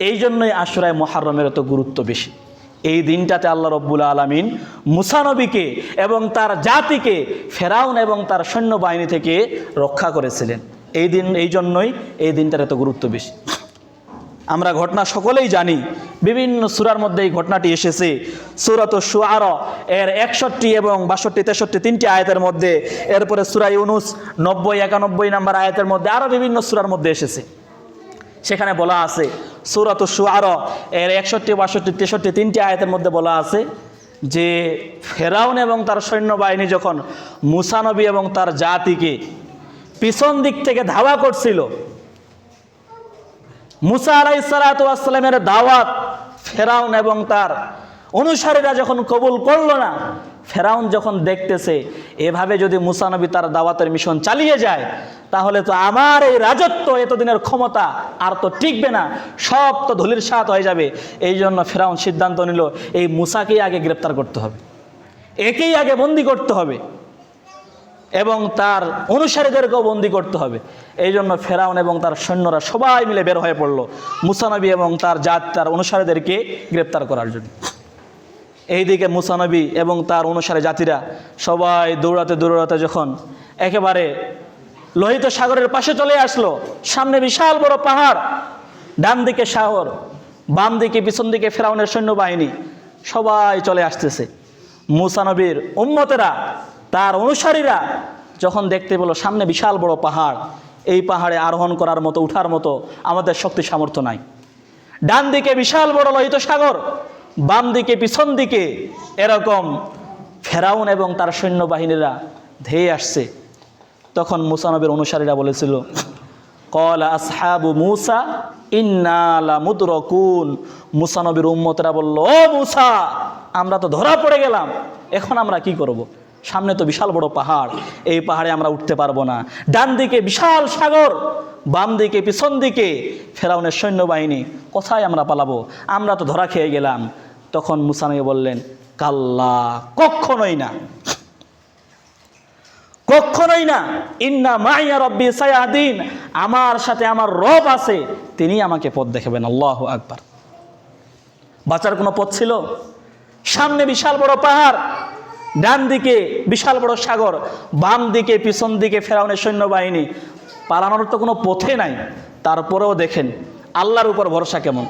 এই জন্যই আশুরায় মহারমের এত গুরুত্ব বেশি। এই দিনটাতে আল্লাহ রব্বুল আলমিন মুসানবীকে এবং তার জাতিকে, ফেরাউন এবং তার সৈন্যবাহিনী থেকে রক্ষা করেছিলেন। এই দিন, এই জন্যই এই দিনটার এত গুরুত্ব বেশি। আমরা ঘটনা সকলেই জানি, বিভিন্ন সুরার মধ্যে এই ঘটনাটি এসেছে। সুরত সুয়ার এর একষট্টি এবং বাষট্টি, তেষট্টি তিনটি আয়াতের মধ্যে, এরপরে সুরাই উনুস নব্বই, একানব্বই নাম্বার আয়াতের মধ্যে আরও বিভিন্ন সুরার মধ্যে এসেছে। সেখানে বলা আছে সুরত সুয়ার এর একষট্টি, বাষট্টি, তেষট্টি তিনটি আয়াতের মধ্যে বলা আছে যে ফেরাউন এবং তার সৈন্যবাহিনী যখন মুসানবী এবং তার জাতিকে পিছন দিক থেকে ধাওয়া করছিল, মুসা আলাই সালাতামের দাওয়াত ফেরাউন এবং তার অনুসারীরা যখন কবুল করল না, ফেরাউন যখন দেখতেছে, এভাবে যদি মুসানবী তার দাওয়াতের মিশন চালিয়ে যায়, তাহলে তো আমার এই রাজত্ব এতদিনের ক্ষমতা আর তো টিকবে না, সব তো ধুলির সাত হয়ে যাবে। এই জন্য ফেরাউন সিদ্ধান্ত নিল, এই মুসাকেই আগে গ্রেপ্তার করতে হবে। একেই আগে বন্দি করতে হবে। এবং তার অনুসারীদেরকেও বন্দি করতে হবে। এই জন্য ফেরাউন এবং তার সৈন্যরা সবাই মিলে বের হয়ে পড়ল মুসানবী এবং তার জাত, তার অনুসারীদেরকে গ্রেপ্তার করার জন্য। এইদিকে মুসানবী এবং তার অনুসারে জাতিরা সবাই দৌড়াতে দৌড়াতে যখন একেবারে লোহিত সাগরের পাশে চলে আসলো, সামনে বিশাল বড় পাহাড় ডান দিকে সাগর বাম দিকে পিছন দিকে ফেরাউনের সৈন্যবাহিনী, সবাই চলে আসতেছে। মুসানবীর উম্মতেরা, তার অনুসারীরা যখন দেখতে পেল সামনে বিশাল বড় পাহাড়, এই পাহাড়ে আরোহণ করার মতো, উঠার মতো আমাদের শক্তি সামর্থ্য নাই। ডান দিকে বিশাল বড় লোহিত সাগর বাম দিকে, পিছন দিকে এরকম ফেরাউন এবং তার সৈন্যবাহিনীরা ধেয়ে আসছে। তখন মুসানবের অনুসারীরা বলেছিল, কল আসহাবু মুসা ইন্নালা মুদরকুন মুসানবীর উম্মতরা বলল, ও মুসা, আমরা তো ধরা পড়ে গেলাম, এখন আমরা কি করব। সামনে তো বিশাল বড় পাহাড়, এই পাহাড়ে আমরা উঠতে পারব না। ডান দিকে বিশাল সাগর, বাম দিকে, পিছন দিকে ফেরাউনের সৈন্যবাহিনী, কোথায় আমরা পালাবো? আমরা তো ধরা খেয়ে গেলাম। তখন মুসানবী বললেন, কাল্লা কখনোই না। কখনোই না। ইন্না মাইয়া রব্বি সায়াদিন আমার সাথে আমার রব আছে। তিনি আমাকে পথ দেখাবেন। আল্লাহ আকবার। বাঁচার কোনো পথ ছিল? সামনে বিশাল বড় পাহাড়, ডান দিকে বিশাল বড় সাগর, বাম দিকে পিছন দিকে ফেরাউনের সৈন্যবাহিনী। পালানোর তো কোনো পথে নাই। তারপরেও দেখেন, আল্লাহর উপর ভরসা কেমন?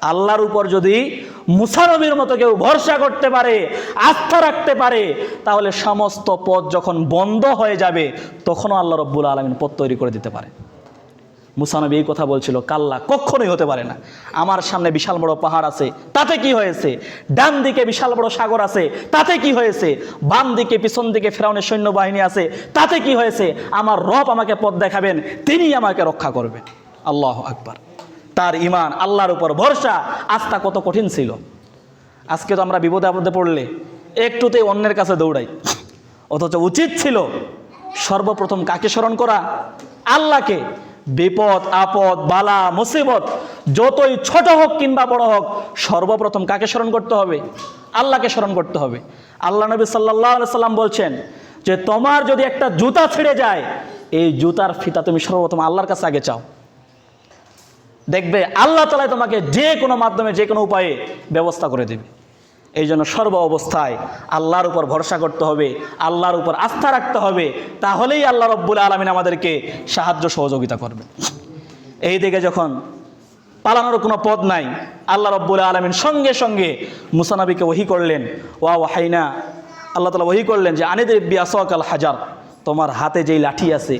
আল্লাহর উপর যদি মুসানবীর মতো কেউ ভরসা করতে পারে, আস্থা রাখতে পারে, তাহলে সমস্ত পথ যখন বন্ধ হয়ে যাবে, তখনও আল্লাহ রব্বুল আলমিন পথ তৈরি করে দিতে পারে। মুসানবী এই কথা বলছিল, কাল্লা কখনোই হতে পারে না। আমার সামনে বিশাল বড় পাহাড় আছে, তাতে কি হয়েছে? ডান দিকে বিশাল বড় সাগর আছে, তাতে কি হয়েছে? বাম দিকে, পিছন দিকে ফেরাউনের সৈন্যবাহিনী আছে, তাতে কি হয়েছে? আমার রব আমাকে পথ দেখাবেন তিনি আমাকে রক্ষা করবেন। আল্লাহ আকবার। তার ইমান, আল্লাহর উপর ভরসা, আস্থা কত কঠিন ছিল। আজকে তো আমরা বিপদে আপদে পড়লে একটুতেই অন্যের কাছে দৌড়াই। অথচ উচিত ছিল সর্বপ্রথম কাকে স্মরণ করা? আল্লাহকে। বিপদ, আপদ, বালা, মুসিবত, যতই ছোট হোক কিংবা বড় হোক, সর্বপ্রথম কাকে স্মরণ করতে হবে? আল্লাহকে স্মরণ করতে হবে। আল্লাহ নবী সাল্লাহ সাল্লাম বলছেন যে, তোমার যদি একটা জুতা ছিঁড়ে যায়, এই জুতার ফিতা তুমি সর্বপ্রথম আল্লাহর কাছে আগে চাও। দেখবে আল্লাহ তালাই তোমাকে যে কোনো মাধ্যমে, যে কোনো উপায়ে ব্যবস্থা করে দেবে। এই জন্য সর্ব অবস্থায় আল্লাহর উপর ভরসা করতে হবে, আল্লাহর উপর আস্থা রাখতে হবে, তাহলেই আল্লাহ রব্বুল আলমিন আমাদেরকে সাহায্য সহযোগিতা করবে। এই দিকে যখন পালানোর কোনো পদ নাই, আল্লাহ রব্বুল আলমিন সঙ্গে সঙ্গে মুসানবীকে ওহি করলেন, ওয়া ওয়াহাইনা আল্লাহ তালা ওহি করলেন যে আনিদের বিয়াসক আল হাজার, তোমার হাতে যেই লাঠি আছে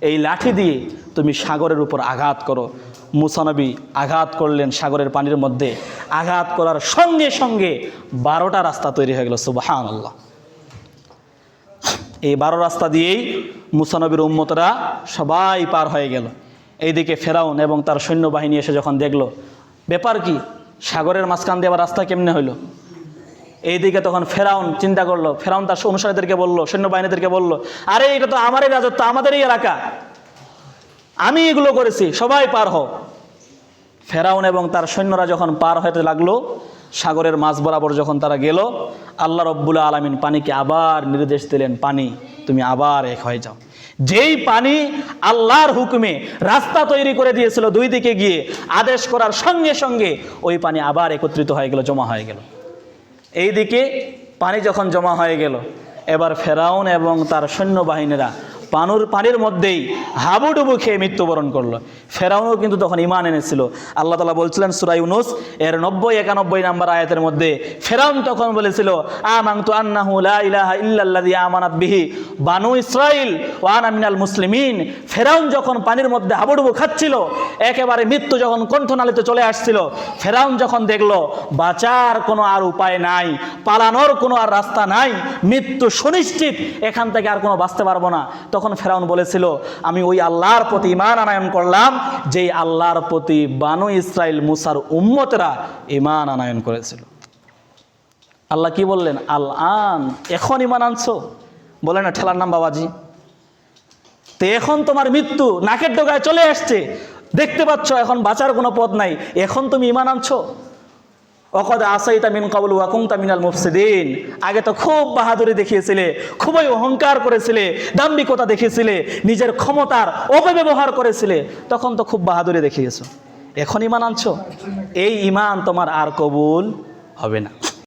এই লাঠি দিয়ে তুমি সাগরের উপর আঘাত করো। মুসানবী আঘাত করলেন সাগরের পানির মধ্যে। আঘাত করার সঙ্গে সঙ্গে বারোটা রাস্তা তৈরি হয়ে গেল সুবাহান আল্লাহ এই বারো রাস্তা দিয়েই মুসানবীর উম্মতরা সবাই পার হয়ে গেল। এইদিকে ফেরাউন এবং তার সৈন্যবাহিনী এসে যখন দেখল, ব্যাপার কি? সাগরের মাঝখান দিয়ে আবার রাস্তা কেমনে হইল? এইদিকে তখন ফেরাউন চিন্তা করল। ফেরাউন তার অনুসারীদেরকে বলল, সৈন্যবাহিনীদেরকে বলল, আরে, এটা তো আমারই রাজত্ব, আমাদেরই এলাকা। আমি এগুলো করেছি, সবাই পার হও। ফেরাউন এবং তার সৈন্যরা যখন পার হতে লাগল, সাগরের মাঝ বরাবর যখন তারা গেল, আল্লাহ রব্বুল আলমিন পানিকে আবার নির্দেশ দিলেন, পানি, তুমি আবার এক হয়ে যাও। যেই পানি আল্লাহর হুকুমে রাস্তা তৈরি করে দিয়েছিল দুই দিকে গিয়ে, আদেশ করার সঙ্গে সঙ্গে ওই পানি আবার একত্রিত হয়ে গেল, জমা হয়ে গেল। এইদিকে পানি যখন জমা হয়ে গেল এবার ফেরাউন এবং তার সৈন্যবাহিনীরা পানুর পানির মধ্যেই হাবুডুবু খেয়ে মৃত্যুবরণ করল। ফেরাউনও কিন্তু তখন ইমান এনেছিল। আল্লাহ তালা বলছিলেন সুরাই উনুস এর নব্বই একানব্বই নাম্বার আয়াতের মধ্যে ফেরাউন তখন বলেছিল আমাং তু আন্নাহু লা ইলাহা ইল্লাল্লাযী আমানাত বিহি বানু ইসরাইল ওয়া আনা মিনাল মুসলিমিন। ফেরাউন যখন পানির মধ্যে হাবুডুবু খাচ্ছিল, একেবারে মৃত্যু যখন কণ্ঠনালীতে চলে আসছিল, ফেরাউন যখন দেখল, বাঁচার কোনো আর উপায় নাই, পালানোর কোনো আর রাস্তা নাই, মৃত্যু সুনিশ্চিত, এখান থেকে আর কোনো বাঁচতে পারব না। তখন ফেরাউন বলেছিল, আমি ওই আল্লাহর প্রতি ইমান আনায়ন করলাম, যেই আল্লাহর প্রতি বানু ইসরাইল মুসার উম্মতেরা ইমান আনায়ন করেছিল। আল্লাহ কি বললেন? আল আন এখন ইমান আনছো? বলে না, ঠেলার নাম বাবাজি। তো এখন তোমার মৃত্যু নাকের ডোগায় চলে আসছে। দেখতে পাচ্ছ, এখন বাঁচার কোনো পথ নাই। এখন তুমি ইমান আনছো? অকদ আসাই তামিন কাবুল ওয়াকুং তামিনাল মুফসিদিন। আগে তো খুব বাহাদুরি দেখিয়েছিলে, খুবই অহংকার করেছিলে দাম্বিকতা দেখিয়েছিলে, নিজের ক্ষমতার অপব্যবহার করেছিলে, তখন তো খুব বাহাদুরি দেখিয়েছ। এখন ইমান আনছো? এই ইমান তোমার আর কবুল হবে না।